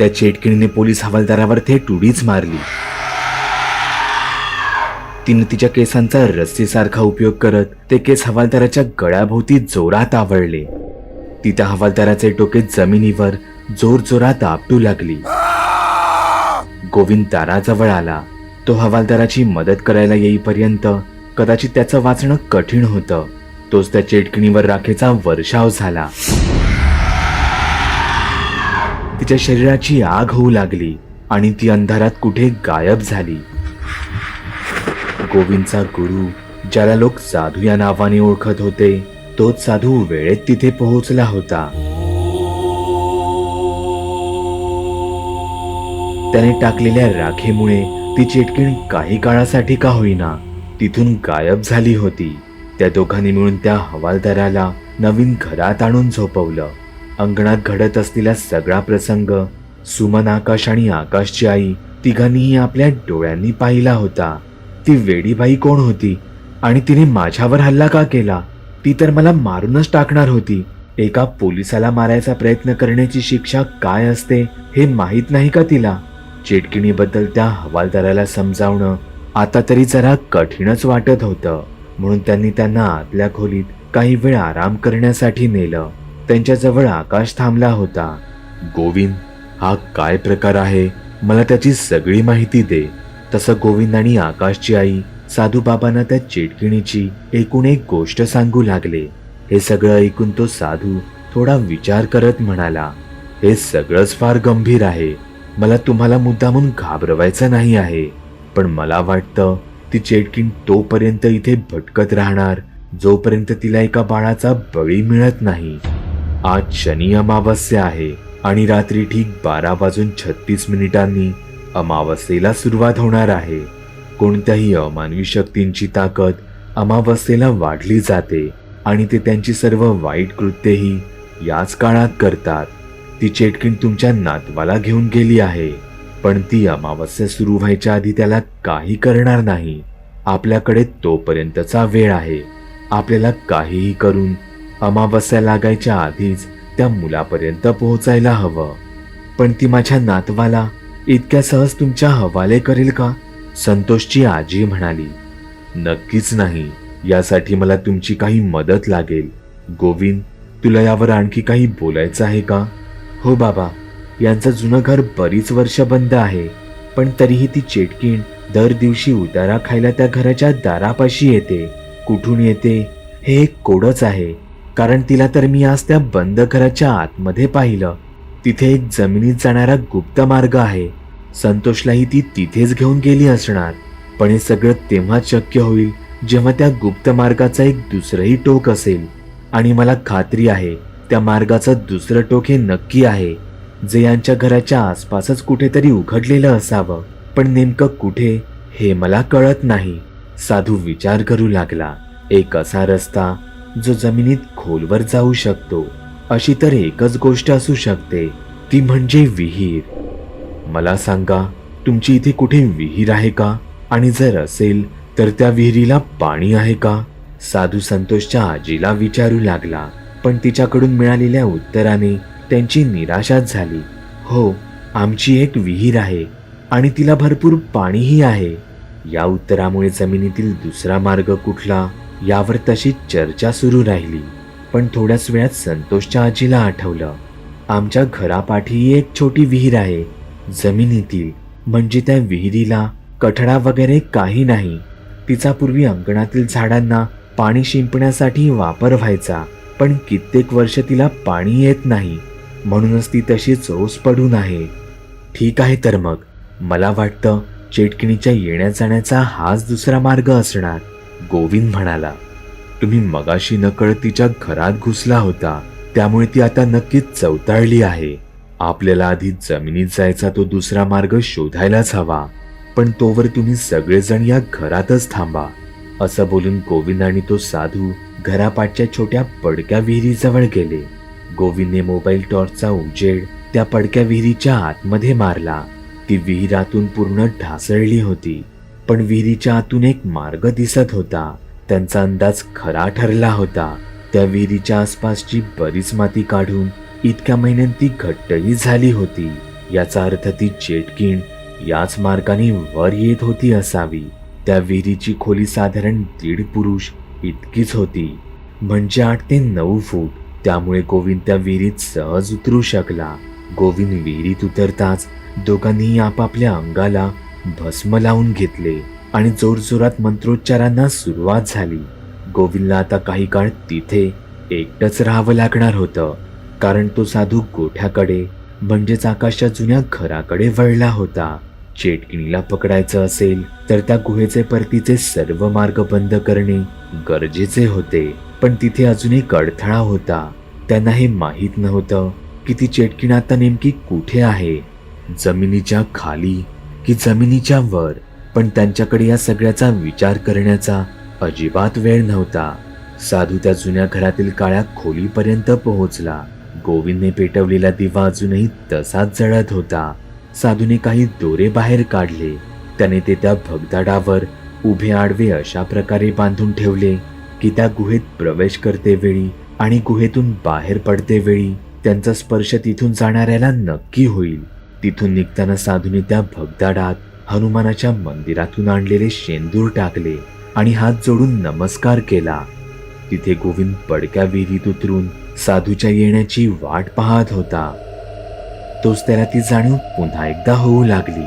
त्या चेटकिणीने पोलीस हवालदारावर थेट उडीच मारली. तिनं तिच्या केसांचा रस्सीसारखा उपयोग करत ते केस हवालदाराच्या गळ्याभोवती जोरात आवळले. ती त्या हवालदाराचे डोके जमिनीवर जोर जोरात आपटू लागली. गोविंद दाराजवळ आला. तो हवालदाराची मदत करायला येईपर्यंत कदाचित त्याचं वाचणं कठीण होतं. तोच त्या चेटकिणीवर राखेचा वर्षाव झाला. तिच्या शरीराची आग होऊ लागली आणि ती अंधारात कुठे गायब झाली. गोविंदचा गुरु ज्याला लोक साधू या नावाने ओळखत होते तोच साधू वेळेत तिथे पोहोचला होता. त्याने टाकलेल्या राखेमुळे ती चेटकीण काही काळासाठी का होईना तिथून गायब झाली होती. त्या दोघांनी मिळून त्या हवालदाराला नवीन घरात आणून झोपवलं. अंगणात घडत असलेला सगळा प्रसंग सुमन आकाश आणि आकाशची आई तिघांनीही आपल्या डोळ्यांनी पाहिला होता. ती वेडीबाई कोण होती आणि तिने माझ्यावर हल्ला का केला? ती तर मला मारूनच टाकणार होती. एका पोलिसाला मारायचा प्रयत्न करण्याची शिक्षा काय असते हे माहीत नाही का तिला? चेटकिणीबद्दल त्या हवालदाराला समजावणं आता तरी जरा कठीणच वाटत होतं. म्हणून त्यांनी त्यांना आतल्या खोलीत काही वेळ आराम करण्यासाठी नेलं. त्यांच्याजवळ आकाश थांबला होता. गोविंद हा काय प्रकार आहे? मला त्याची सगळी माहिती दे. तसं गोविंद आणि आकाशची आई साधूबाबांना त्या चेटकिणीची एकूण एक गोष्ट सांगू लागले. हे सगळं ऐकून तो साधू थोडा विचार करत म्हणाला हे सगळंच फार गंभीर आहे. मला तुम्हाला मुद्दामून घाबरवायचं नाही आहे. पण मला वाटतं ती चेटकीण तोपर्यंत इथे भटकत राहणार जोपर्यंत तिला एका बाळाचा बळी मिळत नाही. आज शनी अमावस्या आहे आणि रात्री ठीक बारा वाजून छत्तीस मिनिटांनी अमावस्येला सुरुवात होणार आहे. कोणत्याही अमानवी शक्तींची ताकद अमावस्येला वाढली जाते आणि ते त्यांची सर्व वाईट कृत्येही याच काळात करतात. ती चेटकीण तुमच्या नातवाला घेऊन गेली आहे पण ती अमावस्या सुरू व्हायच्या आधी त्याला काही करणार नाही. आपल्याकडे तोपर्यंतचा वेळ आहे. आपल्याला काहीही करून अमावस्या लागायच्या आधीच त्या मुलापर्यंत पोहोचायला हवं. पण ती माझ्या नातवाला इतक्या सहज तुमच्या हवाले करेल का? संतोषची आजी म्हणाली नक्कीच नाही. यासाठी मला तुमची काही मदत लागेल. गोविंद तुला यावर आणखी काही बोलायचं आहे का? हो बाबा. यांचं जुनं घर बरीच वर्ष बंद आहे. पण तरीही ती चेटकीण दर दिवशी उतारा खायला त्या घराच्या दारापाशी येते. कुठून येते? हे एक कोडच आहे. कारण तिला तर मी आज त्या बंद घराच्या आतमध्ये पाहिलं. तिथे एक जमिनीत जाणारा गुप्त मार्ग आहे. संतोषलाही ती तिथेच घेऊन गेली असणार. पण हे सगळं तेव्हा शक्य होईल जेव्हा त्या गुप्त मार्गाचा एक दुसरंही टोक असेल. आणि मला खात्री आहे त्या मार्गाचं दुसरं टोक हे नक्की आहे. जे यांच्या घराच्या आसपासच कुठेतरी उघडलेलं असावं. पण नेमकं कुठे हे मला कळत नाही. साधू विचार करू लागला. एक असा रस्ता जो जमिनीत खोलवर जाऊ शकतो अशी तर एकच गोष्ट असू शकते ती म्हणजे विहीर. मला सांगा तुमची इथे कुठे विहीर आहे का? आणि जर असेल तर त्या विहिरीला पाणी आहे का? साधू संतोषच्या आजीला विचारू लागला पण तिच्याकडून मिळालेल्या उत्तराने त्यांची निराशाच झाली. हो आमची एक विहीर आहे आणि तिला भरपूर पाणीही आहे. या उत्तरामुळे जमिनीतील दुसरा मार्ग कुठला? यावर तशी चर्चा सुरू राहिली. पण थोड्याच वेळात संतोषच्या आजीला आठवलं. आमच्या घरापाठीही एक छोटी विहीर आहे. जमिनीतील म्हणजे त्या विहिरीला कठडा वगैरे काही नाही. तिचा पूर्वी अंगणातील झाडांना पाणी शिंपण्यासाठी वापर व्हायचा पण कित्येक वर्ष तिला पाणी येत नाही. म्हणूनच ती तशीच रोज पडून आहे. ठीक आहे तर मग. मला वाटतं चेटकिणीच्या येण्या जाण्याचा हाच दुसरा मार्ग असणार. गोविंद म्हणाला तुम्ही मगाशी नकळ तिच्या घरात घुसला होता त्यामुळे ती आता नक्कीच चवताळली आहे. आपल्याला आधी जमिनीत जायचा तो दुसरा मार्ग शोधायलाच हवा पण तोवर तुम्ही सगळेजण या घरातच थांबा. असं बोलून गोविंद आणि तो साधू घरापाठच्या छोट्या पडक्या विहिरीजवळ गेले. गोविंदने मोबाईल टॉर्चचा उजेड त्या पडक्या विहिरीच्या आतमध्ये मारला. ती विहिरातून पूर्ण ढासळली होती. पण विहिरीच्या आतून एक मार्ग दिसत होता. त्यांचा अंदाज खरा ठरला होता. त्या विहिरीच्या आसपासची बरीच माती काढून इतक्या महिन्यात ती घट्टही झाली होती. याचा अर्थ ती चेटकीण याच मार्गाने वर येत होती असावी. त्या विहिरीची खोली साधारण दीड पुरुष इतकीच होती. म्हणजे आठ ते नऊ फूट. त्यामुळे गोविंद त्या विहिरीत सहज उतरू शकला. गोविंद विहिरीत उतरताच दोघांनी आपापल्या अंगाला भस्म लावून घेतले आणि जोरजोरात मंत्रोच्चारांना सुरुवात झाली. गोविंदला आता काही काळ तिथे एकटंच राहावं लागणार होतं कारण तो साधू गोठ्याकडे म्हणजेच आकाशच्या जुन्या घराकडे वळला होता. चेटकिणीला पकडायचं असेल तर त्या गुहेचे परतीचे सर्व मार्ग बंद करणे गरजेचे होते. पण तिथे अजून एक अडथळा होता. त्यांना हे माहीत नव्हतं की ती चेटकिण आता नेमकी कुठे आहे. जमिनीच्या खाली की जमिनीच्या वर पण त्यांच्याकडे या सगळ्याचा विचार करण्याचा अजिबात वेळ नव्हता. साधू त्या जुन्या घरातील काळ्या खोलीपर्यंत पोहोचला. गोविंदने पेटवलेला दिवा अजूनही तसाच जळत होता. साधूने काही दोरे बाहेर काढले. त्याने ते त्या भगदाडावर उभे आडवे अशा प्रकारे बांधून ठेवले की त्या गुहेत प्रवेश करते वेळी आणि गुहेतून बाहेर पडते वेळी त्यांचा स्पर्श तिथून जाणाऱ्याला नक्की होईल. तिथून निघताना साधूने त्या भगदाडात हनुमानाच्या मंदिरातून आणलेले शेंदूर टाकले आणि हात जोडून नमस्कार केला. तिथे गोविंद पडक्या विहिरीत उतरून साधूच्या येण्याची वाट पाहत होता. तोच त्याला ती जाणीव पुन्हा एकदा होऊ लागली.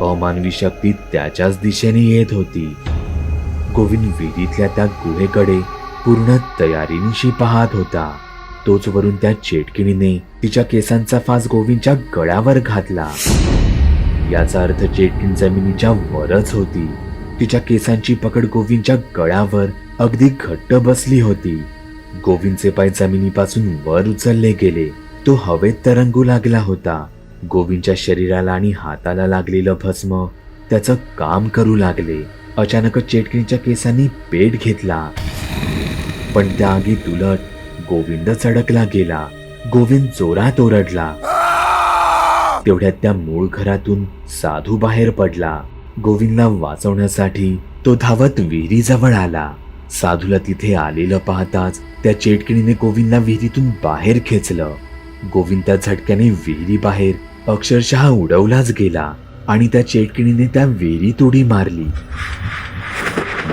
अमानवी शक्ती त्याच्याच दिशेने येत होती. गोविंद विहिरीतल्या त्या गुहेकडे पूर्ण तयारीनिशी पाहत होता. तोच वरून त्या चेटकिणीने तिच्या केसांचा फास गोविंदच्या गळ्यावर घातला. याचा अर्थ चेटकिन जमिनीच्या वरच होती. तिच्या केसांची पकड गोविंदच्या गळ्यावर अगदी घट्ट बसली होती. गोविंदचे पाय जमिनीपासून वर उचलले गेले. तो हवेत तरंगू लागला होता. गोविंदच्या शरीराला आणि हाताला लागलेलं भस्म त्याचं काम करू लागले. अचानक चेटकिणीच्या केसांनी पेट घेतला. पण त्या आगीत उलट गोविंद चडकला गेला. गोविंद जोरात ओरडला. तेवढ्यात त्या मूळ घरातून साधू बाहेर पडला. गोविंदला वाचवण्यासाठी तो धावत विहिरीजवळ आला. साधूला तिथे आलेलं पाहताच त्या चेटकिणीने गोविंदला विहिरीतून बाहेर खेचलं. गोविंद त्या झटक्याने विहिरी बाहेर अक्षरशः उडवलाच गेला आणि त्या चेटकिणीने त्या विहिरीत उडी मारली.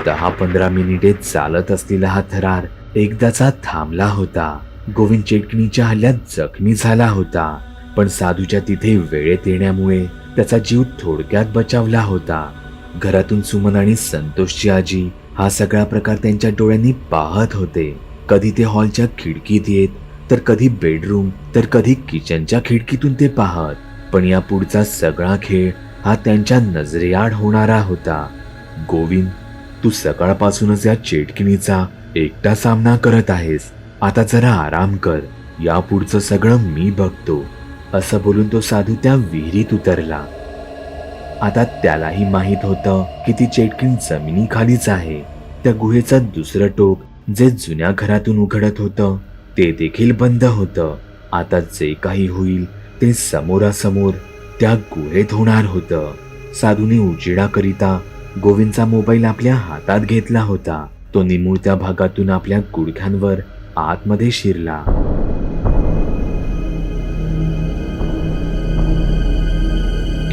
दहा पंधरा मिनिटे चालत असलेला हा थरार एकदाचा थांबला होता. गोविंद चेटकिणीच्या हल्ल्यात जखमी झाला होता. पण साधूच्या तिथे वेळेत येण्यामुळे त्याचा जीव थोडक्यात बचावला होता. घरातून सुमन आणि संतोषची आजी हा सगळा प्रकार त्यांच्या डोळ्यांनी पाहत होते. कधी ते हॉलच्या खिडकीत येत तर कधी बेडरूम तर कधी किचनच्या खिडकीतून ते पाहत. पण या पुढचा सगळा खेळ हा त्यांच्या नजरेआड होणारा होता. गोविंद तू सकाळपासूनच या चेटकिणीचा एकटा सामना करत आहेस. आता जरा आराम कर. या पुढचं सगळं मी बघतो. असं बोलून तो साधू त्या विहिरीत उतरला. आता त्यालाही माहीत होतं की ती चेटकिण जमिनीखालीच आहे. त्या गुहेचं दुसरं टोक जे जुन्या घरातून उघडत होतं ते देखील बंद होतं. आता जे काही होईल ते समोरासमोर त्या गुहेत होणार होतं. साधूने उजेडाकरिता गोविंदचा मोबाईल आपल्या हातात घेतला होता. तो निमुळत्या भागातून आपल्या गुडघ्यांवर आतमध्ये शिरला.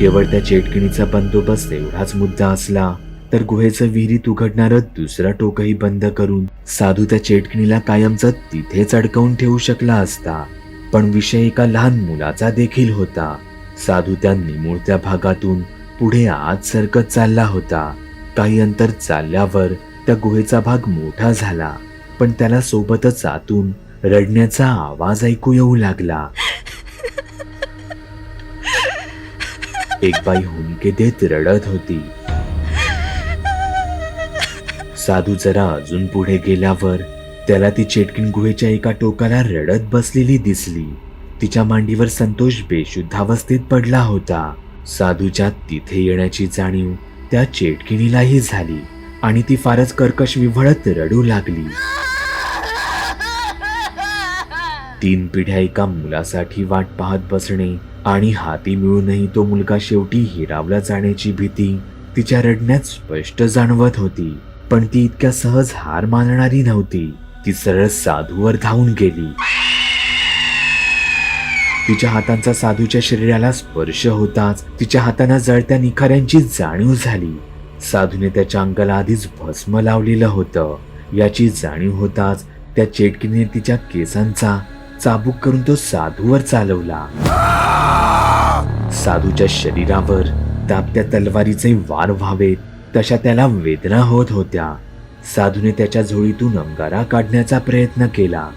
केवळ त्या चेटकिणीचा बंदोबस्त एवढाच मुद्दा असला तर गुहेचं विहिरीत उघडणारं दुसरं टोकही बंद करून साधू त्या चेटकिणीला कायमचं तिथेच अडकवून ठेवू शकला असता. पण विषय एका लहान मुलाचा देखील होता. साधू त्या निमुळत्या भागातून पुढे आत सरकत चालला होता. काही अंतर चालल्यावर त्या गुहेचा भाग मोठा झाला पण त्याला सोबतच आतून रडण्याचा आवाज ऐकू येऊ लागला. एक बाई हुंके देत रडत होती. साधू जरा अजून पुढे गेल्यावर त्याला ती चेटकिन गुहेच्या एका टोकाला रडत बसलेली दिसली. तिच्या मांडीवर संतोष बेशुद्धावस्थेत पडला होता. साधूच्या तिथे येण्याची जाणीव त्या चेटकिणीलाही झाली. आणि ती फारच कर्कश विव्हळत रडू लागली. तीन पिढ्या एका मुलासाठी वाट पाहत बसणे आणि हाती मिळूनही तो मुलगा शेवटी हिरावला जाण्याची भीती तिच्या रडण्यात स्पष्ट जाणवत होती. पण ती इतक्या सहज हार मानणारी नव्हती. ती सरळ साधूवर धावून गेली. तिच्या हातांचा साधूच्या शरीराला स्पर्श होताच तिच्या हातांना जळत्या निखाऱ्यांची जाणीव झाली. साधूने त्याच्या अंगाला आधीच भस्म लावलेलं होतं. याची जाणीव होताच त्या चेटकीने तिच्या केसांचा चाबूक करून तो साधूवर चालवला. साधूच्या शरीरावर दाबत्या तलवारीचे वार व्हावेत तशा त्याला वेदना होत होत्या. साधूने त्याच्या झोळीतून अंगारा काढण्याचा प्रयत्न केला.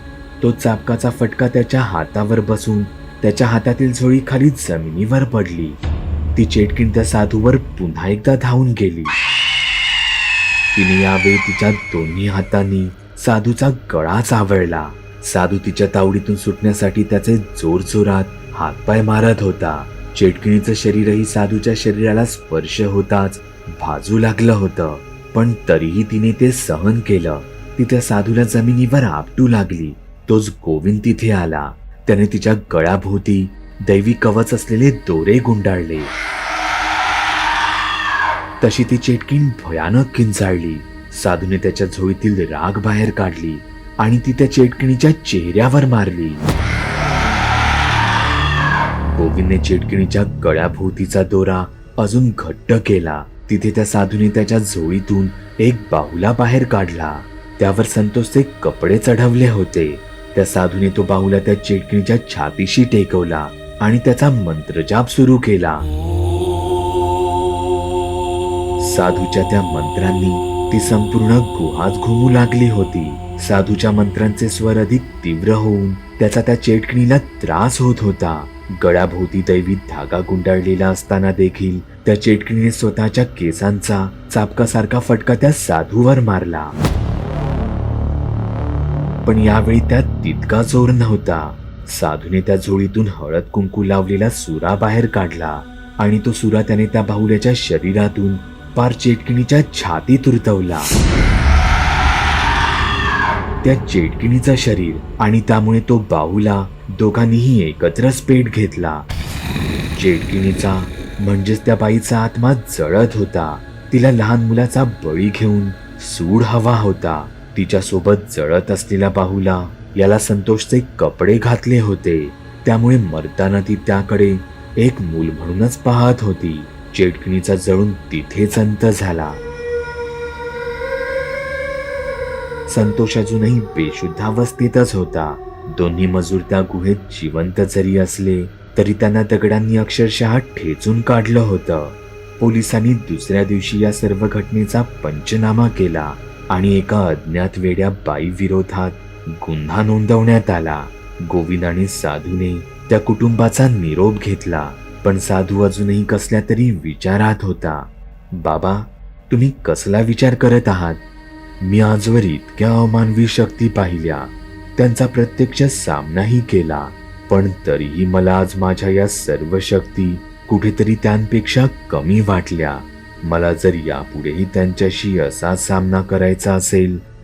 तो चाबकाचा फटका त्याच्या हातावर बसून त्याच्या हातातील झोळी खाली जमिनीवर पडली. ती चेटकीन त्या साधूवर पुन्हा एकदा धावून गेली. तिने यावेळी तिच्या दोन्ही हातांनी साधूचा गळा चावळला. साधू तिच्या तावडीतून सुटण्यासाठी त्याचे जोर जोरात हातपाय मारत होता. चेटकिणीचं शरीरही साधूच्या शरीराला स्पर्श होताच भाजू लागलं होतं. पण तरीही तिने ते सहन केलं. ती त्या साधूला जमिनीवर आपटू लागली. तोच गोविंद तिथे आला. त्याने तिच्या गळ्याभोवती दैवी कवच असलेले दोरे गुंडाळले. तशी ती चेटकीण भयानक किंचाळली साधूने त्याच्या झोळीतील राग बाहेर काढली आणि ती त्या चेटकिणीच्या चेहऱ्यावर मारली. गोविंदने चेटकिणीच्या गळ्याभोवतीचा दोरा अजून घट्ट केला. तिथे त्या साधूने त्याच्या झोळीतून एक बाहुला बाहेर काढला. त्यावर संतोषचे कपडे चढवले होते. त्या साधूने तो बाहुला त्या चेटकिणीच्या छातीशी टेकवला. आणि त्याचा मंत्रजाप सुरू केला. साधूच्या त्या मंत्रांनी ती संपूर्ण गुहाच घुमू लागली होती. साधूच्या मंत्रांचे स्वर अधिक तीव्र होऊन त्याचा त्या चेटकणीला त्रास होत होता. गळ्याभोवती दैवी धागा गुंडाळलेला असताना देखील त्या चेटकिणीने स्वतःच्या केसांचा चापकासारखा फटका त्या साधूवर मारला. पण यावेळी त्यात तितका जोर नव्हता. साधूने त्या झोळीतून हळद कुंकू लावलेला सुरा बाहेर काढला आणि तो सुरा त्याने त्या बाहुल्याच्या शरीरातून पार चेटकिणीच्या छातीत उरतवला त्या चेटकिणीचा शरीर आणि त्यामुळे तो बाहुला दोघांनीही एकत्रच पेट घेतला. चेटकिणीचा म्हणजेच त्या बाईचा आत्मा जळत होता. तिला लहान मुलाचा बळी घेऊन सूड हवा होता. तिच्या सोबत जळत असलेला बाहुला याला संतोषचे कपडे घातले होते. त्यामुळे मरताना ती त्याकडे एक मूल म्हणूनच पाहत होती. चेटकिणीचा जळून तिथेच अंत झाला. संतोष अजूनही बेशुद्धावस्थेतच होता. दोन्ही मजूर त्या गुहेत जिवंत जरी असले तरी त्यांना दगडांनी अक्षरशः ठेचून काढलं होतं. पोलिसांनी दुसऱ्या दिवशी या सर्व घटनेचा पंचनामा केला आणि एका अज्ञात वेड्या बाई विरोधात गुन्हा नोंदवण्यात आला. गोविंद आणि साधूने त्या कुटुंबाचा निरोप घेतला. पण साधू अजूनही कसल्या तरी विचारात होता. बाबा तुम्ही कसला विचार करत आहात? मी आजवर इतक्या अमानवी शक्ती पाहिल्या. त्यांचा प्रत्यक्ष सामनाही केला. पण तरीही मला आज माझ्या या सर्व शक्ती कुठेतरी त्यांपेक्षा कमी वाटल्या. मला जर यापुढेही त्यांच्याशी असा सामना करायचा असेल